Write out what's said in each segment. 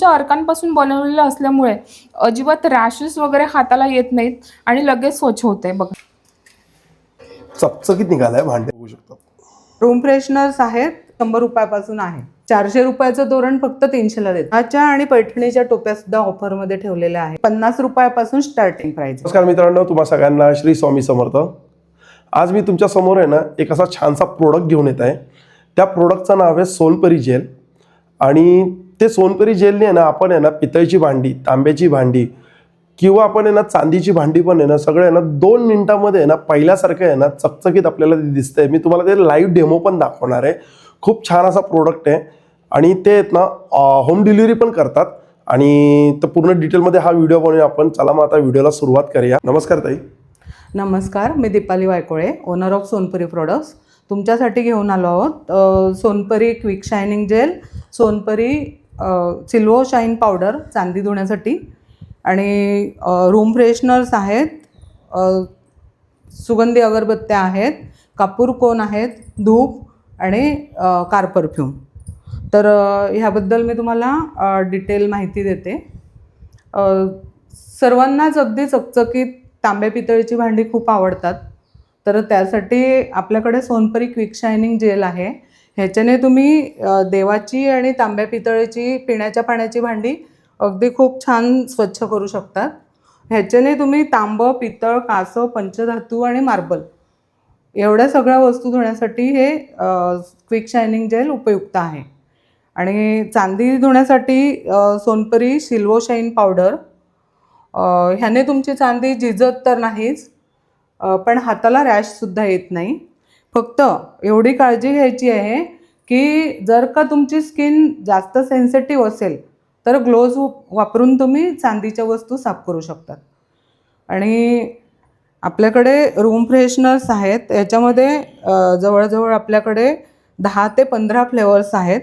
च्या अर्कांपासून बनवलेलं असल्यामुळे अजिबात रॅशेस वगैरे हाताला येत नाहीत आणि लगेच स्वच्छ होते बघा. चकचकीत निघालाय भांडे. बघू शकतात रूम फ्रेशनर्स आहेत शंभर रुपयापासून आहे. चारशे रुपयाचं धोरण फक्त तीनशेला देत आजच्या आणि पैठणीच्या टोप्या सुद्धा ऑफरमध्ये ठेवलेल्या आहे पन्नास रुपयापासून स्टार्टिंग प्राइस नमस्कार मित्रांनो तुम्हा सगळ्यांना श्री स्वामी समर्थ. आज मी तुमच्यासमोर आहे ना एक असा छानसा प्रोडक्ट घेऊन येत आहे. त्या प्रोडक्टचं नाव आहे सोनपरी जेल आणि ते सोनपरी जेलने आहे ना आपण आहे ना पितळची भांडी तांब्याची भांडी किंवा आपण आहे ना चांदीची भांडी पण आहे ना सगळं आहे ना दोन मिनिटामध्ये आहे ना पहिल्यासारखं आहे ना चकचकीत आपल्याला ते दिसतंय. मी तुम्हाला ते लाईव्ह डेमो पण दाखवणार आहे. खूप छान असा प्रोडक्ट आहे. आणि ते आहेत ना होम डिलिव्हरी पण करतात. आणि तर पूर्ण डिटेलमध्ये हा व्हिडिओ बनवूया आपण. चला मग आता व्हिडिओला सुरुवात करूया. नमस्कार ताई. नमस्कार मी Deepali Waykole owner of Sonpari products तुमच्यासाठी घेऊन आलो आहोत Sonpari quick shining gel Sonpari Silvo shine powder चांदी धुण्यासाठी. आणि रूम फ्रेशनर्स आहेत सुगंधी अगरबत्त्या आहेत कापूर कोन आहेत धूप आणि कार परफ्यूम. तर ह्याबद्दल मी तुम्हाला डिटेल माहिती देते. सर्वांनाच अगदी चकचकीत तांब्या पितळीची भांडी खूप आवडतात. तर त्यासाठी आपल्याकडे सोनपरी क्विक शायनिंग जेल आहे. ह्याच्याने तुम्ही देवाची आणि तांब्या पितळेची पिण्याच्या पाण्याची भांडी अगदी खूप छान स्वच्छ करू शकतात ह्याच्याने तुम्ही तांबं पितळ कासव पंचधातू आणि मार्बल एवढ्या सगळ्या वस्तू धुण्यासाठी हे क्विक शायनिंग जेल उपयुक्त आहे. आणि चांदी धुण्यासाठी सोनपरी सिल्वर शाईन पावडर ह्याने तुमची चांदी झिजत तर नाहीच पण हाताला रॅशसुद्धा येत नाही. फक्त एवढी काळजी घ्यायची आहे की जर का तुमची स्किन जास्त सेन्सिटिव्ह असेल तर ग्लोव्ज वापरून तुम्ही चांदीच्या वस्तू साफ करू शकतात. आणि आपल्याकडे रूम फ्रेशनर्स आहेत याच्यामध्ये जवळजवळ आपल्याकडे दहा ते पंधरा फ्लेवर्स आहेत.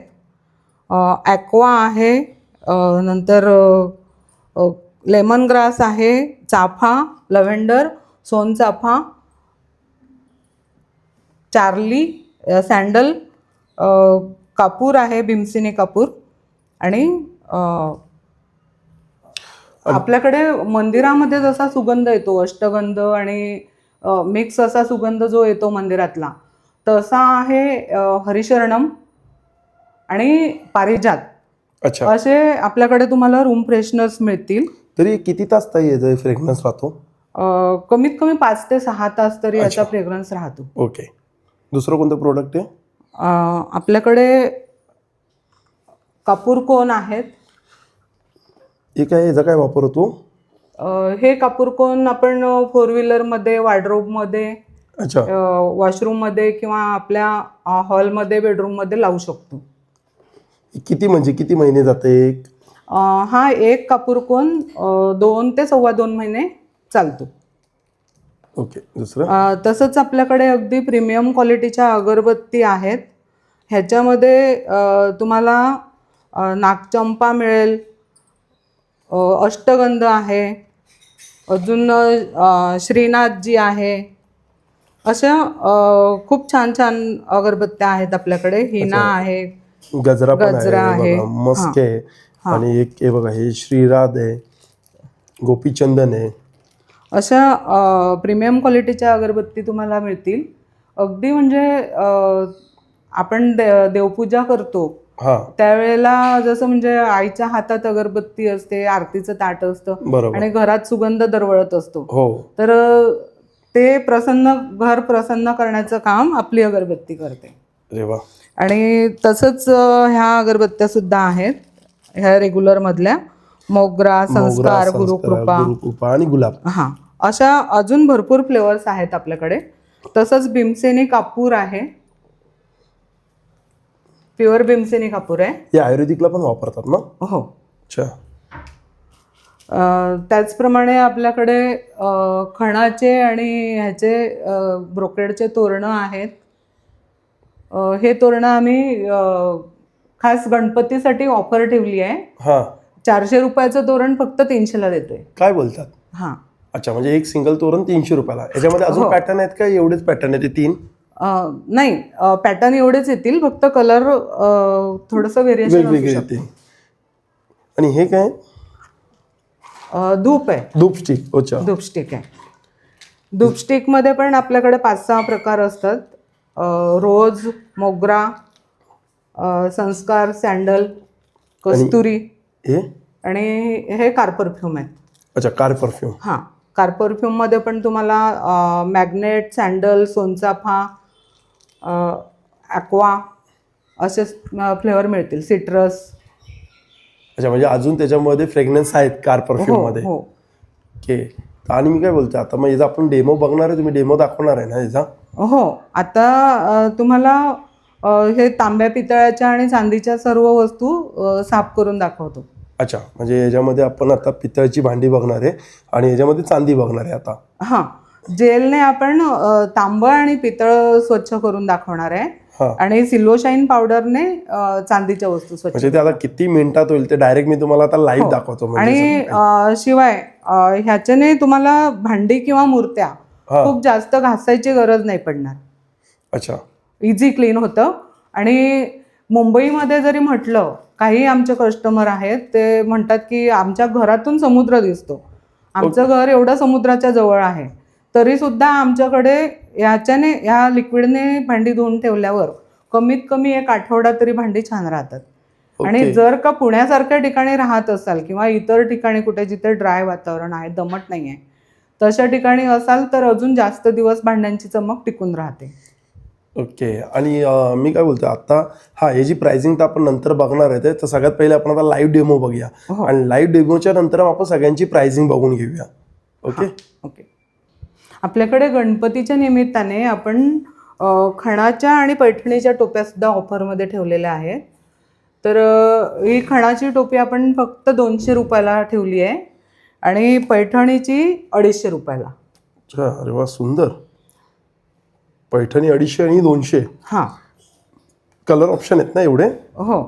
ॲक्वा आहे नंतर लेमन ग्रास आहे चाफा लव्हेंडर सोनचाफा चार्ली सँडल कापूर आहे भीमसिनी कापूर. आणि आपल्याकडे मंदिरामध्ये जसा सुगंध येतो अष्टगंध आणि मिक्स असा सुगंध जो येतो मंदिरातला तसा आहे हरिशरणम आणि पारिजात. अच्छा. असे आपल्याकडे तुम्हाला रूम फ्रेशनर्स मिळतील. तरी किती तास फ्रेग्रन्स राहतो? कमीत कमी पाच ते सहा तास तरी याचा. फ्रेग्रन्स राहतो. ओके दुसरं कोणतं प्रोडक्ट आहे? आपल्याकडे कापूर कोन आहेत. हे काय याचा काय वापर होतो? अ, हे कापूर कोन आपण फोर व्हीलरमध्ये वार्डरोबमध्ये अच्छा. वॉशरूममध्ये किंवा आपल्या अ, हॉलमध्ये बेडरूममध्ये लावू शकतो. किती म्हणजे किती महिने जाते अ, हा एक कापूर कोन अ, दोन ते सव्वा दोन महिने चालतो. ओके दुसरं? तसंच आपल्याकडे अगदी प्रीमियम क्वालिटीच्या अगरबत्ती आहेत. ह्याच्यामध्ये तुम्हाला नागचंपा मिळेल अष्टगंध आहे अजून श्रीनाथजी आहे. अशा खूप छान छान अगरबत्त्या आहेत आपल्याकडे. हिना आहे. गजरा गजरा आहे मस्क आहे. आणि एक हे बघा हे श्रीराध आहे गोपीचंदन आहे. अशा प्रीमियम क्वालिटीच्या अगरबत्ती तुम्हाला मिळतील. अगदी म्हणजे आपण दे देवपूजा करतो. हा. त्यावेळेला जसं म्हणजे आईच्या हातात अगरबत्ती असते आरतीचं ताट असतं आणि घरात सुगंध दरवळत असतो. हो. तर ते प्रसन्न घर प्रसन्न करण्याचं काम आपली अगरबत्ती करते. आणि तसंच ह्या अगरबत्त्या सुद्धा आहेत ह्या रेग्युलर मधल्या. मोगरा संस्कार गुरुकृपा गुरुकृपा आणि गुलाब. हां. अशा अजून भरपूर फ्लेवर्स आहेत आपल्याकडे. तसंच भीमसेनी कापूर आहे. प्युअर भीमसेनी कापूर आहे. हे आयुर्वेदिकला पण वापरतात ना? हो. अच्छा. अ, त्याचप्रमाणे आपल्याकडे अ, खणाचे आणि ह्याचे अ, ब्रोकेडचे तोरणं आहेत. अ, हे तोरणं आम्ही अ, खास गणपतीसाठी ऑफर ठेवली आहे. हा. चारशे रुपयाचं तोरण फक्त तीनशेला देतोय. काय बोलतात? हां. अच्छा म्हणजे एक सिंगल तोरण तीनशे रुपयाला. याच्यामध्ये अजून हो. पॅटर्न आहेत का? एवढेच पॅटर्न आहेत ते तीन? अ, नाही पॅटर्न एवढेच येतील फक्त कलर थोडंसं वेगवेगळे येतील. आणि हे काय? धूप आहे. धूप स्टिक अच्छा. धूप स्टिक आहे पण आपल्याकडे पाच सहा प्रकार असतात. अ, रोज मोगरा अ, संस्कार सँडल कस्तुरी. हे? आणि हे कार परफ्यूम आहेत अच्छा कार परफ्यूम हां कार परफ्यूममध्ये पण तुम्हाला मॅग्नेट सँडल सोनचाफा ॲक्वा असे फ्लेवर मिळतील. सिट्रस अच्छा म्हणजे अजून त्याच्यामध्ये फ्रेग्रन्स आहेत कार परफ्यूम हो मध्ये? हो. ओके. आणि मी काय बोलतो आता मग याचा आपण डेमो बघणार आहे तुम्ही डेमो दाखवणार आहे ना याचा? हो आता तुम्हाला हे तांब्या पितळाच्या आणि चांदीच्या सर्व वस्तू साफ करून दाखवतो. अच्छा म्हणजे याच्यामध्ये आपण आता पितळची भांडी बघणार आहे आणि याच्यामध्ये चांदी बघणार आहे आता. हां जेलने आपण अ, तांबं आणि पितळ स्वच्छ करून दाखवणार आहे. हां. आणि सिल्वशाईन पावडरने चांदीच्या वस्तू स्वच्छ म्हणजे ते आता किती मिनिटात होईल ते डायरेक्ट मी तुम्हाला आता लाईव्ह दाखवतो म्हणजे आणि शिवाय ह्याच्याने तुम्हाला भांडी किंवा मूर्त्या हा. खूप जास्त घासायची गरज नाही पडणार. अच्छा. इझी क्लीन होतं. आणि मुंबईमध्ये जरी म्हटलं काही आमचे कस्टमर आहेत ते म्हणतात की आमच्या घरातून समुद्र दिसतो. आमचं घर एवढं समुद्राच्या जवळ आहे. तरी सुद्धा आमच्याकडे याच्याने या लिक्विडने भांडी धुवून ठेवल्यावर कमीत कमी एक आठवडा तरी भांडी छान राहतात. आणि जर का पुण्यासारख्या ठिकाणी राहत असाल किंवा इतर ठिकाणी कुठे जिथे ड्राय वातावरण आहे दमट नाही आहे तशा ठिकाणी असाल तर अजून जास्त दिवस भांड्यांची चमक टिकून राहते. ओके. आणि मी काय बोलतो आता हा याची प्राइसिंग तर आपण नंतर बघणार आहे तर सगळ्यात पहिले आपण आता लाईव्ह डेमो बघूया. हो. आणि लाईव्ह डेमोच्या नंतर आपण सगळ्यांची प्राइसिंग बघून घेऊया. ओके? ओके. आपल्याकडे गणपतीच्या निमित्ताने आपण खणाच्या आणि पैठणीच्या टोप्या सुद्धा ऑफरमध्ये ठेवलेल्या आहेत. तर ही खणाची टोपी आपण फक्त दोनशे रुपयाला ठेवली आहे आणि पैठणीची अडीचशे रुपयाला. अरे वा सुंदर. पैठणी अडीचशे आणि दोनशे. हां. कलर ऑप्शन आहेत ना एवढे? हो.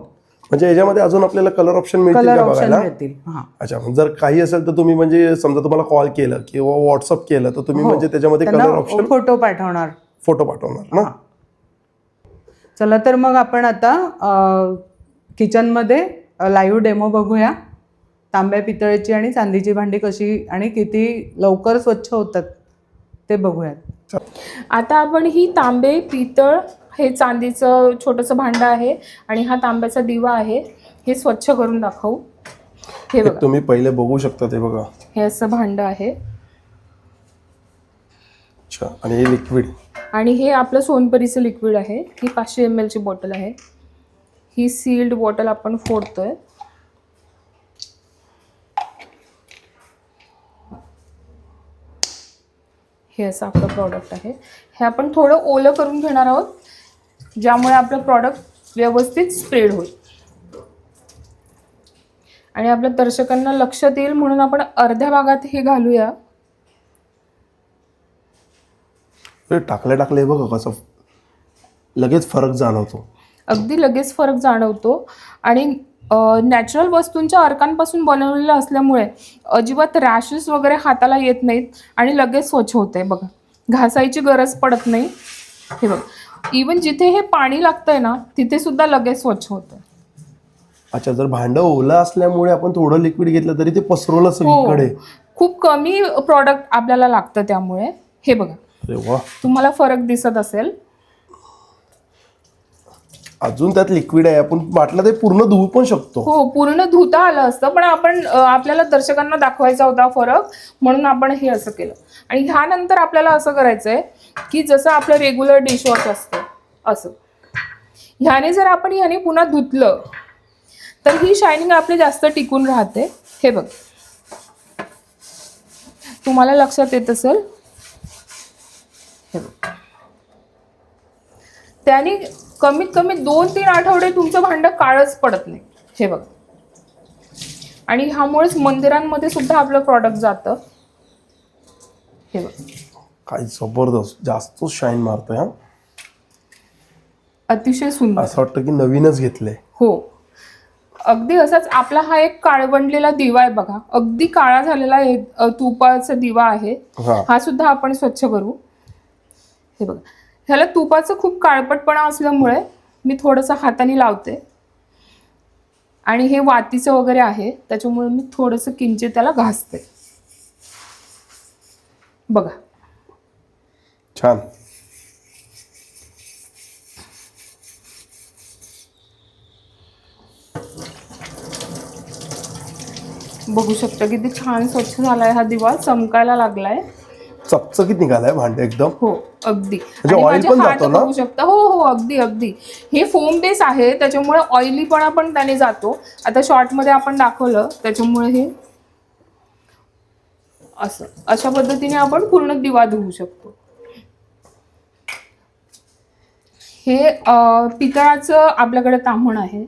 म्हणजे याच्यामध्ये अजून आपल्याला कलर ऑप्शन मिळतील कलर का ऑप्शन बघायला? मिळतील. हां. अच्छा जर काही असेल तर तुम्ही म्हणजे समजा तुम्हाला कॉल केलं किंवा व्हॉट्सअप केलं तर तुम्ही म्हणजे त्याच्यामध्ये कलर त्यांना ऑप्शन फोटो पाठवणार. फोटो पाठवणार ना? चला तर मग आपण आता अ, किचनमध्ये लाईव्ह डेमो बघूया. तांब्या पितळेची आणि चांदीची भांडी कशी आणि किती लवकर स्वच्छ होतात ते बघूयात. आता आपण ही तांबे पितळ हे चांदीचं छोटंसं भांडं आहे आणि हा तांब्याचा दिवा आहे. हे स्वच्छ करून दाखवू. हे बघा. तुम्ही पहिले बघू शकता ते बघा. हे असं भांडं आहे. अच्छा आणि हे लिक्विड आणि हे आपलं सोनपरीचं लिक्विड आहे. ही पाचशे एम एलची बॉटल आहे. ही सील्ड बॉटल आपण फोडतोय. हे असं आपलं प्रॉडक्ट आहे. हे आपण थोडं ओलं करून घेणार आहोत ज्यामुळे आपलं प्रॉडक्ट व्यवस्थित स्प्रेड होईल. आणि आपल्या दर्शकांना लक्षात येईल म्हणून आपण अर्ध्या भागात हे घालूया. टाकले टाकले बघा कसं लगेच फरक जाणवतो. अगदी लगेच फरक जाणवतो. आणि नॅचरल वस्तूंच्या अर्कांपासून बनवलेलं असल्यामुळे अजिबात रॅशेस वगैरे हाताला येत नाहीत आणि लगेच स्वच्छ होते बघा. घासायची गरज पडत नाही. हे बघ. इवन जिथे हे पाणी लागतंय ना तिथे सुद्धा लगेच स्वच्छ होतं अच्छा जर भांडं ओलं असल्यामुळे आपण थोडं लिक्विड घेतलं तरी ते पसरवलं हो. सगळीकडे. खूप कमी प्रॉडक्ट आपल्याला लागतं त्यामुळे. हे बघा. अरे वा. तुम्हाला फरक दिसत असेल. अजून त्यात लिक्विड आहे. आपण वाटलं ते पूर्ण धुवू पण शकतो. हो पूर्ण धुता आलं असतं पण आपण आपल्याला दर्शकांना दाखवायचा होता फरक म्हणून आपण हे असं केलं. आणि ह्यानंतर आपल्याला असं करायचंय की जसं आपलं रेग्युलर डिशवॉश असतं असं. ह्याने जर आपण ह्याने पुन्हा धुतलं तर ही शायनिंग आपली जास्त टिकून राहते. हे बघ. तुम्हाला लक्षात येत असेल? हे बघ. त्याने कमीत कमी दोन तीन आठवडे तुमचं भांडं काळच पडत नाही. हे बघ. आणि ह्यामुळेच मंदिरांमध्ये सुद्धा आपलं प्रॉडक्ट जातं. हे बघ. काय जबरदस्त जास्त शाईन मारतोय हा. अतिशय सुंदर. असं वाटतं की नवीनच घेतलंय. हो. अगदी असाच आपला हा एक काळवंडलेला दिवा आहे बघा. अगदी काळा झालेला अ, तुपाचा दिवा आहे. हा. हा सुद्धा आपण स्वच्छ करू. हे बघा. ह्याला तुपाचं खूप काळपटपणा असल्यामुळे मी थोडंसं हाताने लावते. आणि हे वातीचं वगैरे आहे त्याच्यामुळे मी थोडंसं किंचित त्याला घासते. बघा. छान. बघू शकता किती छान स्वच्छ झालाय हा दिवा चमकायला लागलाय. चकचकीत निघालाय भांडे एकदम. हो अगदी. म्हणजे oil माझे पण जातो ना? शकता. हो हो अगदी अगदी. हे फोम बेस आहे त्याच्यामुळे ऑइलीपणा पण त्याने जातो. आता शॉर्टमध्ये आपण दाखवलं त्याच्यामुळे हे असं. अशा पद्धतीने आपण पूर्ण दिवा धुवू शकतो. हे पितळाचं आपल्याकडे ताम्हण आहे.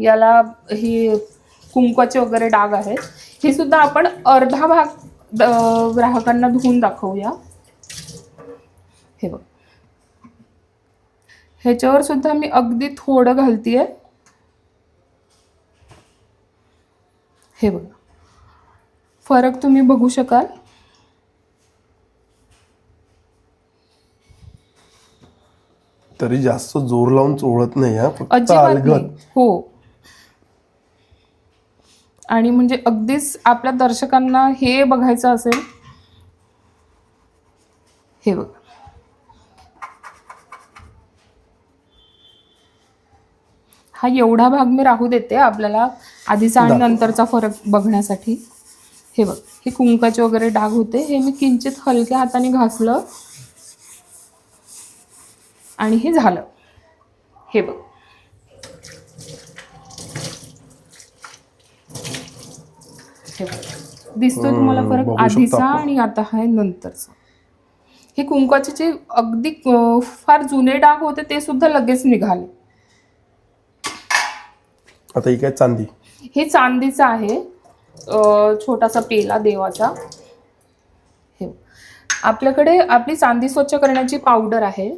याला ही कुंकवाचे वगैरे डाग आहेत. हे सुद्धा आपण अर्धा भाग ग्राहकांना धुवून दाखवूया. हे बघ. ह्याच्यावर सुद्धा मी अगदी थोडं घालतीये. हे बघा. फरक तुम्ही बघू शकाल. तरी जास्त जोर लावून चोळत नाही हा. फक्त अजिबात नाही. अलगद हो. आणि म्हणजे अगदीच आपल्या दर्शकांना हे बघायचं असेल हे बघ. हा एवढा भाग मी राहू देते आपल्याला आधीचा आणि. नंतरचा फरक बघण्यासाठी. हे बघ हे कुंकाचे वगैरे डाग होते हे मी किंचित हलक्या हाताने घासलं आणि हे झालं. हे बघ. हे. दिसतोय तुम्हाला फरक आधीचा. आणि आता आहे नंतरचा. हे कुंकाचे जे अगदी फार जुने डाग होते ते सुद्धा लगेच निघाले. आता ही काय चांदी? हे चांदीचं आहे. छोटासा पेला देवाचा. हे आपल्याकडे आपली चांदी स्वच्छ करण्याची पावडर आहे.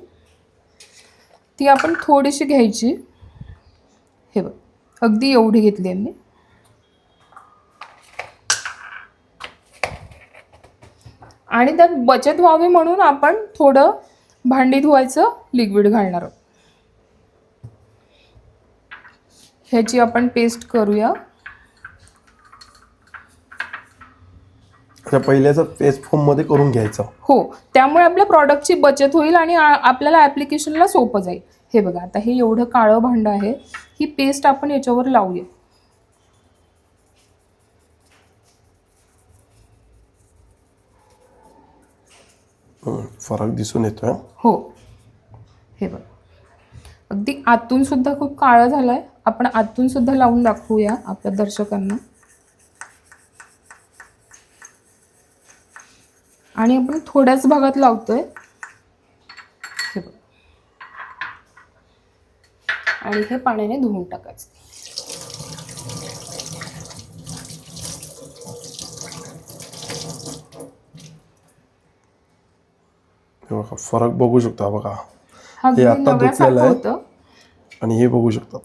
ती आपण थोडीशी घ्यायची. हे बघ. अगदी एवढी घेतली आहे मी आणि त्यात बचत व्हावी म्हणून आपण थोडं भांडी धुवायचं लिक्विड घालणार आहोत. ह्याची आपण पेस्ट करूया. पहिल्याचं पेस्ट फॉर्ममध्ये करून घ्यायचं. हो त्यामुळे आपल्या प्रॉडक्टची बचत होईल आणि आपल्याला ॲप्लिकेशनला सोपं जाईल. हे बघा आता हे एवढं काळं भांडं आहे ही पेस्ट आपण याच्यावर लावूया. फरक दिसून येतोय. हो. हे बघ. अगदी आतून सुद्धा खूप काळं झालाय. आपण आतून सुद्धा लावून दाखवूया आपल्या दर्शकांना. आणि आपण थोड्याच भागात लावतोय. हे बघ. आणि हे पाण्याने धुवून टाकायचं. बघा फरक बघू शकता बघा. हा आता धुतलेलं आहे. होतं. आणि हे बघू शकता.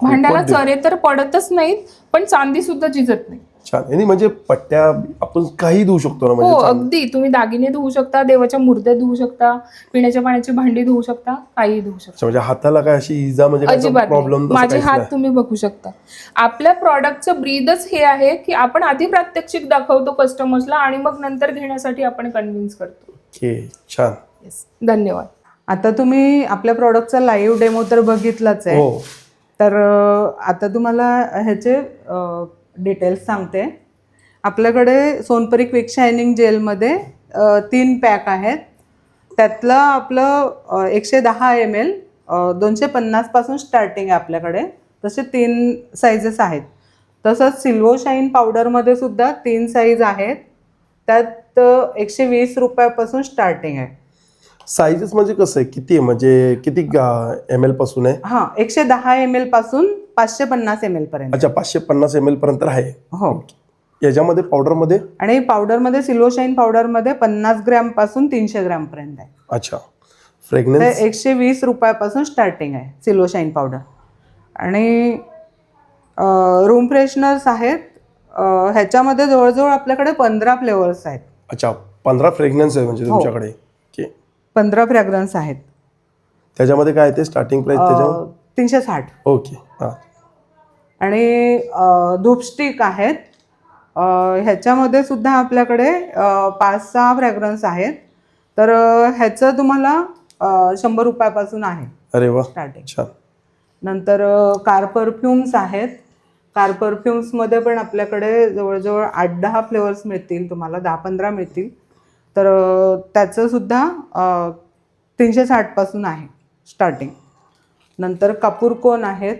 भांड्याला चरे तर पडतच नाहीत पण चांदी सुद्धा झिजत नाही. छान. आणि म्हणजे पट्ट्या आपण काही देऊ शकतो ना हो म्हणजे चांदी. अगदी. तुम्ही दागिने धुवू शकता देवाच्या मूर्त्या धुवू शकता पिण्याच्या पाण्याची भांडी धुवू शकता काही धुवू शकता. अच्छा, म्हणजे हाताला काय अशी इजा म्हणजे अजिबात प्रॉब्लेम नाही. माझे हात तुम्ही बघू शकता. आपल्या प्रॉडक्टचं ब्रीदच हे आहे की आपण आधी प्रात्यक्षिक दाखवतो कस्टमर्सला आणि मग नंतर घेण्यासाठी आपण कन्व्हिन्स करतो. ओके छान. येस धन्यवाद. आता तुम्ही आपल्या प्रॉडक्टचा लाईव्ह डेमो तर बघितलाच आहे. हो. तर अ, आता तुम्हाला ह्याचे डिटेल्स सांगते. आपल्याकडे सोनपरी क्विक शायनिंग जेलमध्ये तीन पॅक आहेत. त्यातलं आपलं एकशे दहा एम एल दोनशे पन्नासपासून स्टार्टिंग आहे आपल्याकडे. तसे तीन साईजेस आहेत. तसंच सिल्वर शाईन पावडरमध्ये सुद्धा तीन साईज आहेत. त्यात एकशे वीस रुपयापासून स्टार्टिंग आहे. साईजेस म्हणजे कसं आहे? किती म्हणजे किती एम एलपासून आहे? हां एकशे दहा एम एलपासून पाचशे पन्नास एम एल पर्यंत. अच्छा पाचशे पन्नास एम एल पर्यंत आहे. हो. याच्यामध्ये पावडरमध्ये आणि पावडरमध्ये सिल्वर शाईन पावडरमध्ये पन्नास ग्रॅमपासून तीनशे ग्रॅम पर्यंत आहे. अच्छा. फ्रेग्रन्स एकशे वीस रुपयापासून स्टार्टिंग आहे सिल्वर शाईन पावडर आणि रूम फ्रेशनर्स आहेत. ह्याच्यामध्ये जवळजवळ आपल्याकडे पंधरा फ्लेवर्स आहेत. अच्छा पंधरा फ्रेग्रन्स आहे म्हणजे हो. तुमच्याकडे. पंधरा फ्रॅग्रन्स आहेत. त्याच्यामध्ये काय ते स्टार्टिंग प्राइस त्याच्यावर? तीनशे साठ. ओके. हां. आणि धूपस्टिक आहेत. ह्याच्यामध्ये सुद्धा आपल्याकडे पाच सहा फ्रॅग्रन्स आहेत. तर ह्याचं तुम्हाला शंभर रुपयापासून आहे. अरे वा. स्टार्टिंग नंतर कार परफ्युम्स आहेत. कार परफ्युम्समध्ये पण आपल्याकडे जवळजवळ आठ दहा फ्लेवर्स मिळतील तुम्हाला दहा पंधरा मिळतील. तर त्याचं सुद्धा तीनशे साठपासून आहे. स्टार्टिंग नंतर कापूर कोन आहेत?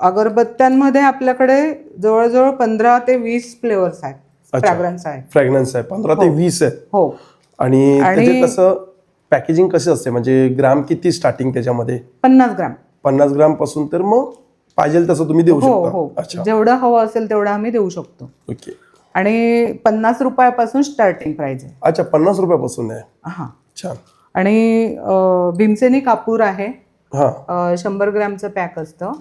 अगरबत्त्यांमध्ये आपल्याकडे जवळजवळ पंधरा ते वीस फ्लेवर्स आहेत. फ्रॅग्रन्स आहेत. फ्रॅग्रन्स आहे पंधरा ते वीस आहे हो. आणि त्याचे कसं पॅकेजिंग कसं असते? म्हणजे ग्राम किती स्टार्टिंग त्याच्यामध्ये? पन्नास ग्राम. पन्नास ग्रामपासून तर मग पाहिजे तसं तुम्ही देऊ हो हो. शकता अच्छा. जेवढं हवं असेल तेवढं आम्ही देऊ शकतो. ओके. आणि पन्नास रुपयापासून स्टार्टिंग प्राइस आहे. अच्छा पन्नास रुपयापासून आहे. हां. छान. आणि भीमसेनी कापूर आहे. हां. अ, शंभर ग्रॅमचं पॅक असतं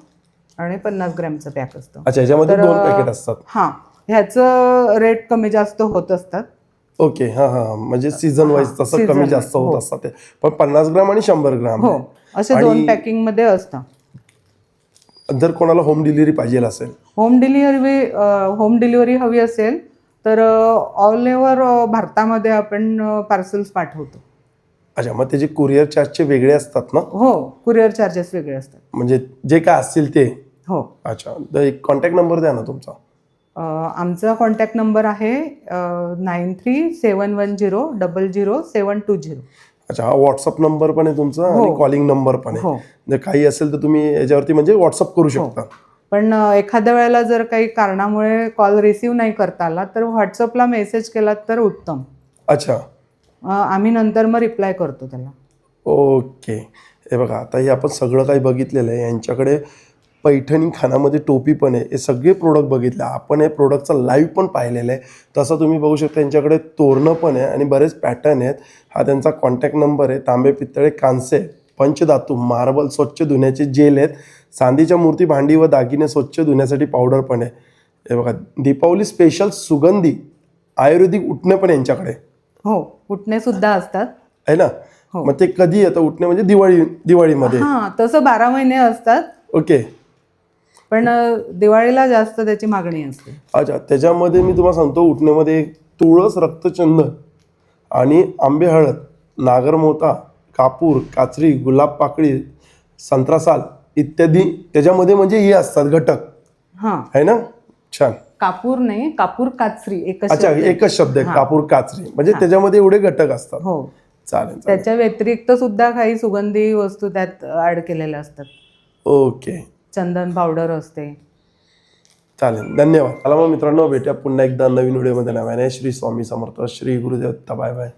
आणि पन्नास ग्रॅमचं पॅक असतं. अच्छा याच्यामध्ये तर, दोन पॅकेट असतात. हां. ह्याचं रेट कमी जास्त होत असतात. ओके हां हां म्हणजे सीझन वाईज तसं season कमी wise, जास्त होत हो. असतात ते. पण पन्नास ग्राम आणि शंभर ग्राम. हो. असे आणि- दोन पॅकिंगमध्ये असतं. जर कोणाला होम डिलिव्हरी पाहिजे असेल. होम डिलिव्हरी होम डिलिव्हरी हवी असेल तर ऑल ओव्हर भारतामध्ये आपण पार्सल्स पाठवतो. अच्छा मग त्याचे कुरिअर चार्जचे वेगळे असतात ना? हो कुरिअर चार्जेस वेगळे असतात. म्हणजे जे काय असतील ते? हो. अच्छा तर एक कॉन्टॅक्ट नंबर द्या ना तुमचा. अ, आमचा कॉन्टॅक्ट नंबर आहे nine three seven one zero double zero seven two zero अच्छा हा व्हॉट्सअप नंबर पण आहे तुमचा हो. आणि कॉलिंग नंबर पण आहे. हो. जर काही असेल तर तुम्ही याच्यावरती म्हणजे व्हॉट्सअप करू शकता. पण अ, एखाद्या वेळेला जर काही कारणामुळे कॉल रिसीव नाही करता आला तर व्हॉट्सअपला मेसेज केला तर उत्तम. अच्छा. आम्ही नंतर मग रिप्लाय करतो त्याला. ओके. हे बघा आता हे आपण सगळं काही बघितलेलं आहे. यांच्याकडे पैठणी खानामध्ये टोपी पण आहे. हे सगळे प्रोडक्ट बघितले. आपण हे प्रोडक्टचं लाईव्ह पण पाहिलेलं आहे. तसं तुम्ही बघू शकता यांच्याकडे तोरणं पण आहे आणि बरेच पॅटर्न आहेत. हा त्यांचा कॉन्टॅक्ट नंबर आहे. तांबे पितळे कांसे पंचधातू मार्बल स्वच्छ धुण्याचे जेल आहेत. चांदीच्या मूर्ती भांडी व दागिने स्वच्छ धुण्यासाठी पावडर पण आहे. हे बघा दीपावली स्पेशल सुगंधी आयुर्वेदिक उठणे पण यांच्याकडे. हो उठणे सुद्धा असतात. आहे ना? हो. मग ते कधी येतं उठणे? म्हणजे दिवाळी दिवाळीमध्ये. हां तसं बारा महिने असतात. ओके. पण अ, दिवाळीला जास्त त्याची मागणी असते. अच्छा त्याच्यामध्ये मी तुम्हाला सांगतो उठण्यामध्ये तुळस रक्तचंदन आणि आंबे हळद नागरमोता कापूर काचरी गुलाब पाकळी संत्रासाल इत्यादी त्याच्यामध्ये म्हणजे हे असतात घटक. हां. आहे ना? छान. कापूर नाही कापूर काचरी एकच अच्छा शब्द आहे. एकच शब्द आहे कापूर काचरी. म्हणजे त्याच्यामध्ये एवढे घटक असतात. हो. चालेल चालेल. त्याच्या व्यतिरिक्त सुद्धा काही सुगंधी वस्तू त्यात ऍड केलेल्या असतात. ओके. चंदन पावडर असते. चालेल. धन्यवाद. चला मग मित्रांनो भेटूया पुन्हा एकदा नवीन व्हिडिओमध्ये. नव्याने श्री स्वामी समर्थ. श्री गुरुदेव. Bye bye.